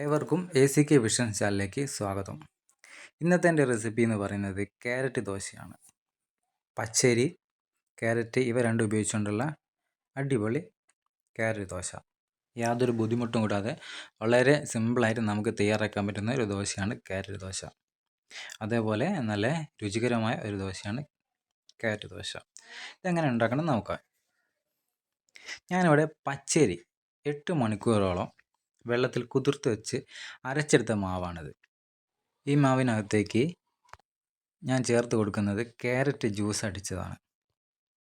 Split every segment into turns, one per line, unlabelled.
ഏവർക്കും A C K vision ചാനലിലേക്ക് സ്വാഗതം. ഇന്നത്തെ എന്റെ റെസിപ്പി എന്ന് പറയുന്നത് ക്യാരറ്റ് ദോശയാണ്. പച്ചരി ക്യാരറ്റ് ഇവ രണ്ടും ഉപയോഗിച്ചുകൊണ്ടുള്ള അടിപൊളി ക്യാരറ്റ് ദോശ. യാതൊരു ബുദ്ധിമുട്ടും കൂടാതെ വളരെ സിമ്പിളായിട്ട് നമുക്ക് തയ്യാറാക്കാൻ പറ്റുന്ന ഒരു ദോശയാണ് ക്യാരറ്റ് ദോശ. അതേപോലെ നല്ല രുചികരമായ ഒരു ദോശയാണ് ക്യാരറ്റ് ദോശ. ഇതെങ്ങനെ ഉണ്ടാക്കണം നോക്കാം. ഞാനിവിടെ പച്ചരി എട്ട് മണിക്കൂറോളം വെള്ളത്തിൽ കുതിർത്ത് വെച്ച് അരച്ചെടുത്ത മാവാണിത്. ഈ മാവിനകത്തേക്ക് ഞാൻ ചേർത്ത് കൊടുക്കുന്നത് ക്യാരറ്റ് ജ്യൂസ് അടിച്ചതാണ്.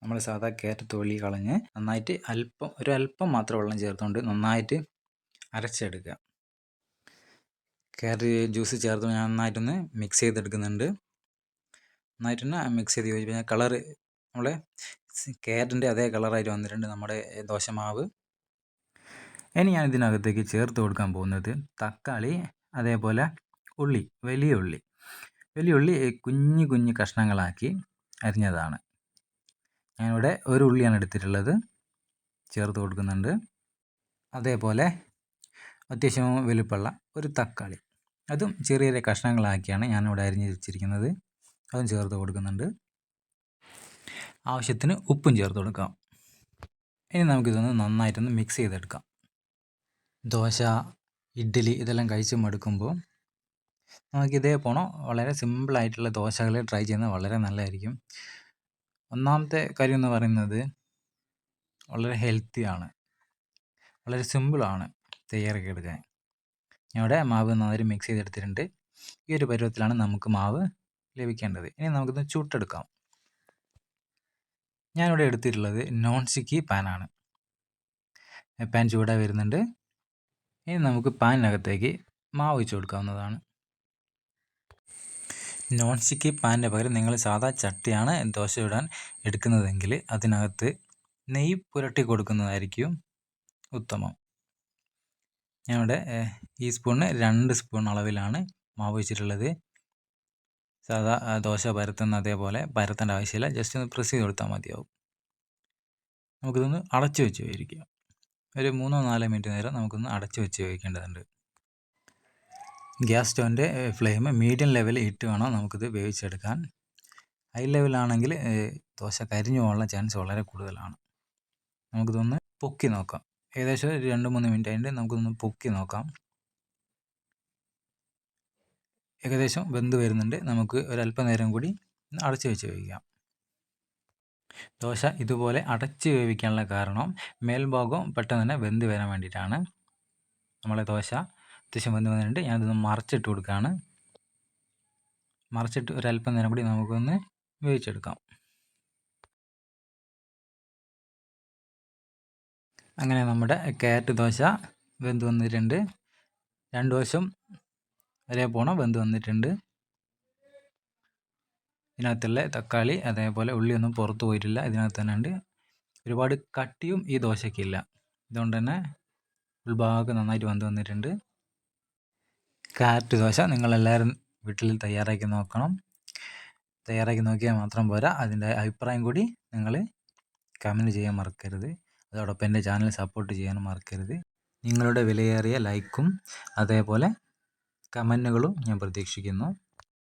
നമ്മൾ സാധാ ക്യാരറ്റ് തൊലി കളഞ്ഞ് നന്നായിട്ട് അല്പം ഒരു അല്പം മാത്രം വെള്ളം ചേർത്തുകൊണ്ട് നന്നായിട്ട് അരച്ചെടുക്കുക. ക്യാരറ്റ് ജ്യൂസ് ചേർത്ത് ഞാൻ നന്നായിട്ടൊന്ന് മിക്സ് ചെയ്തെടുക്കുന്നുണ്ട്. നന്നായിട്ടൊന്ന് മിക്സ് ചെയ്ത് യോജിപ്പിച്ച് കളറ് നമ്മളെ ക്യാരറ്റിന്റെ അതേ കളറായിട്ട് വന്നിട്ടുണ്ട് നമ്മുടെ ദോശമാവ്. ഇനി ഞാൻ ഇതിനകത്തേക്ക് ചേർത്ത് കൊടുക്കാൻ പോകുന്നത് തക്കാളി അതേപോലെ ഉള്ളി വലിയ ഉള്ളി. വലിയ ഉള്ളി കുഞ്ഞു കുഞ്ഞു കഷ്ണങ്ങളാക്കി അരിഞ്ഞതാണ്. ഞാനിവിടെ ഒരു ഉള്ളിയാണ് എടുത്തിട്ടുള്ളത്. ചേർത്ത് കൊടുക്കുന്നുണ്ട്. അതേപോലെ അത്യാവശ്യം വലുപ്പമുള്ള ഒരു തക്കാളി. അതും ചെറിയ ചെറിയ കഷ്ണങ്ങളാക്കിയാണ് ഞാനിവിടെ അരിഞ്ഞ് വെച്ചിരിക്കുന്നത്. അതും ചേർത്ത് കൊടുക്കുന്നുണ്ട്. ആവശ്യത്തിന് ഉപ്പും ചേർത്ത് കൊടുക്കാം. ഇനി നമുക്കിതൊന്ന് നന്നായിട്ടൊന്ന് മിക്സ് ചെയ്തെടുക്കാം. ദോശ ഇഡ്ഡലി ഇതെല്ലാം കഴിച്ച് മടുക്കുമ്പോൾ നമുക്കിതേ പോണോ? വളരെ സിമ്പിളായിട്ടുള്ള ദോശകൾ ട്രൈ ചെയ്യുന്നത് വളരെ നല്ലതായിരിക്കും. ഒന്നാമത്തെ കാര്യം എന്ന് പറയുന്നത് വളരെ ഹെൽത്തിയാണ് വളരെ സിമ്പിളാണ് തയ്യാറാക്കി എടുക്കാൻ. ഇവിടെ മാവ് നന്നായി മിക്സ് ചെയ്തെടുത്തിട്ടുണ്ട്. ഈ ഒരു പരുവത്തിലാണ് നമുക്ക് മാവ് ലഭിക്കേണ്ടത്. ഇനി നമുക്കിത് ചുട്ടെടുക്കാം. ഞാനിവിടെ എടുത്തിട്ടുള്ളത് നോൺ സ്റ്റിക്കി പാനാണ്. പാൻ ചൂടായി വരുന്നുണ്ട്. ഇനി നമുക്ക് പാനിനകത്തേക്ക് മാവ് ഒഴിച്ച് കൊടുക്കാവുന്നതാണ്. നോൺ സ്റ്റിക്കി പാനിന്റെ പകരം നിങ്ങൾ സാധാ ചട്ടിയാണ് ദോശ ഇടാൻ എടുക്കുന്നതെങ്കിൽ അതിനകത്ത് നെയ്യ് പുരട്ടി കൊടുക്കുന്നതായിരിക്കും ഉത്തമം. ഞാനിവിടെ ഈ സ്പൂണിന് രണ്ട് സ്പൂൺ അളവിലാണ് മാവ് വെച്ചിട്ടുള്ളത്. സാധാ ദോശ പരത്തുന്ന അതേപോലെ പരത്തേണ്ട ആവശ്യമില്ല. ജസ്റ്റ് ഒന്ന് പ്രസ് ചെയ്ത് കൊടുത്താൽ മതിയാവും. നമുക്കിതൊന്ന് അടച്ചു വെച്ച് വേവിക്കാം. ഒരു മൂന്നോ നാലോ മിനിറ്റ് നേരം നമുക്കൊന്ന് അടച്ചു വെച്ച് വേവിക്കേണ്ടതുണ്ട്. ഗ്യാസ് സ്റ്റോവിന്റെ ഫ്ലെയിം മീഡിയം ലെവലിൽ ഇട്ട് വേണം നമുക്കിത് വേവിച്ചെടുക്കാൻ. ഹൈ ലെവലാണെങ്കിൽ ദോശ കരിഞ്ഞു പോകാനുള്ള ചാൻസ് വളരെ കൂടുതലാണ്. നമുക്കിതൊന്ന് പൊക്കി നോക്കാം. ഏകദേശം ഒരു രണ്ട് മൂന്ന് മിനിറ്റ് ആയിട്ട് നമുക്കൊന്ന് പൊക്കി നോക്കാം. ഏകദേശം വെന്ത് വരുന്നുണ്ട്. നമുക്ക് ഒരല്പനേരം കൂടി അടച്ചു വെച്ച് വേവിക്കാം. ദോശ ഇതുപോലെ അടച്ച് വേവിക്കാനുള്ള കാരണം മേൽഭാഗം പെട്ടെന്ന് തന്നെ വെന്ത് വരാൻ വേണ്ടിയിട്ടാണ്. നമ്മളെ ദോശ അത്യാവശ്യം വെന്ത് വന്നിട്ടുണ്ട്. ഞാനിതൊന്ന് മറച്ചിട്ട് കൊടുക്കുകയാണ്. മറച്ചിട്ട് ഒരല്പം നേരം കൂടി നമുക്കൊന്ന് വേവിച്ചെടുക്കാം. അങ്ങനെ നമ്മുടെ ക്യാരറ്റ് ദോശ വെന്ത് വന്നിട്ടുണ്ട്. രണ്ട് വശം ഒരേ പോണം വെന്ത് വന്നിട്ടുണ്ട്. ഇതിനകത്തുള്ള തക്കാളി അതേപോലെ ഉള്ളിയൊന്നും പുറത്ത് പോയിട്ടില്ല. ഇതിനകത്ത് തന്നെ ഉണ്ട്. ഒരുപാട് കട്ടിയും ഈ ദോശയ്ക്കില്ല ഇതുകൊണ്ട് തന്നെ ഉൾഭാഗമൊക്കെ നന്നായിട്ട് വന്ന് വന്നിട്ടുണ്ട്. കാരറ്റ് ദോശ നിങ്ങളെല്ലാവരും വീട്ടിൽ തയ്യാറാക്കി നോക്കണം. തയ്യാറാക്കി നോക്കിയാൽ മാത്രം പോരാ. അതിന്റെ അഭിപ്രായം കൂടി നിങ്ങൾ കമന്റ് ചെയ്യാൻ മറക്കരുത്. അതോടൊപ്പം എന്റെ ചാനൽ സപ്പോർട്ട് ചെയ്യാനും മറക്കരുത്. നിങ്ങളുടെ വിലയേറിയ ലൈക്കും അതേപോലെ കമന്റുകളും ഞാൻ പ്രതീക്ഷിക്കുന്നു.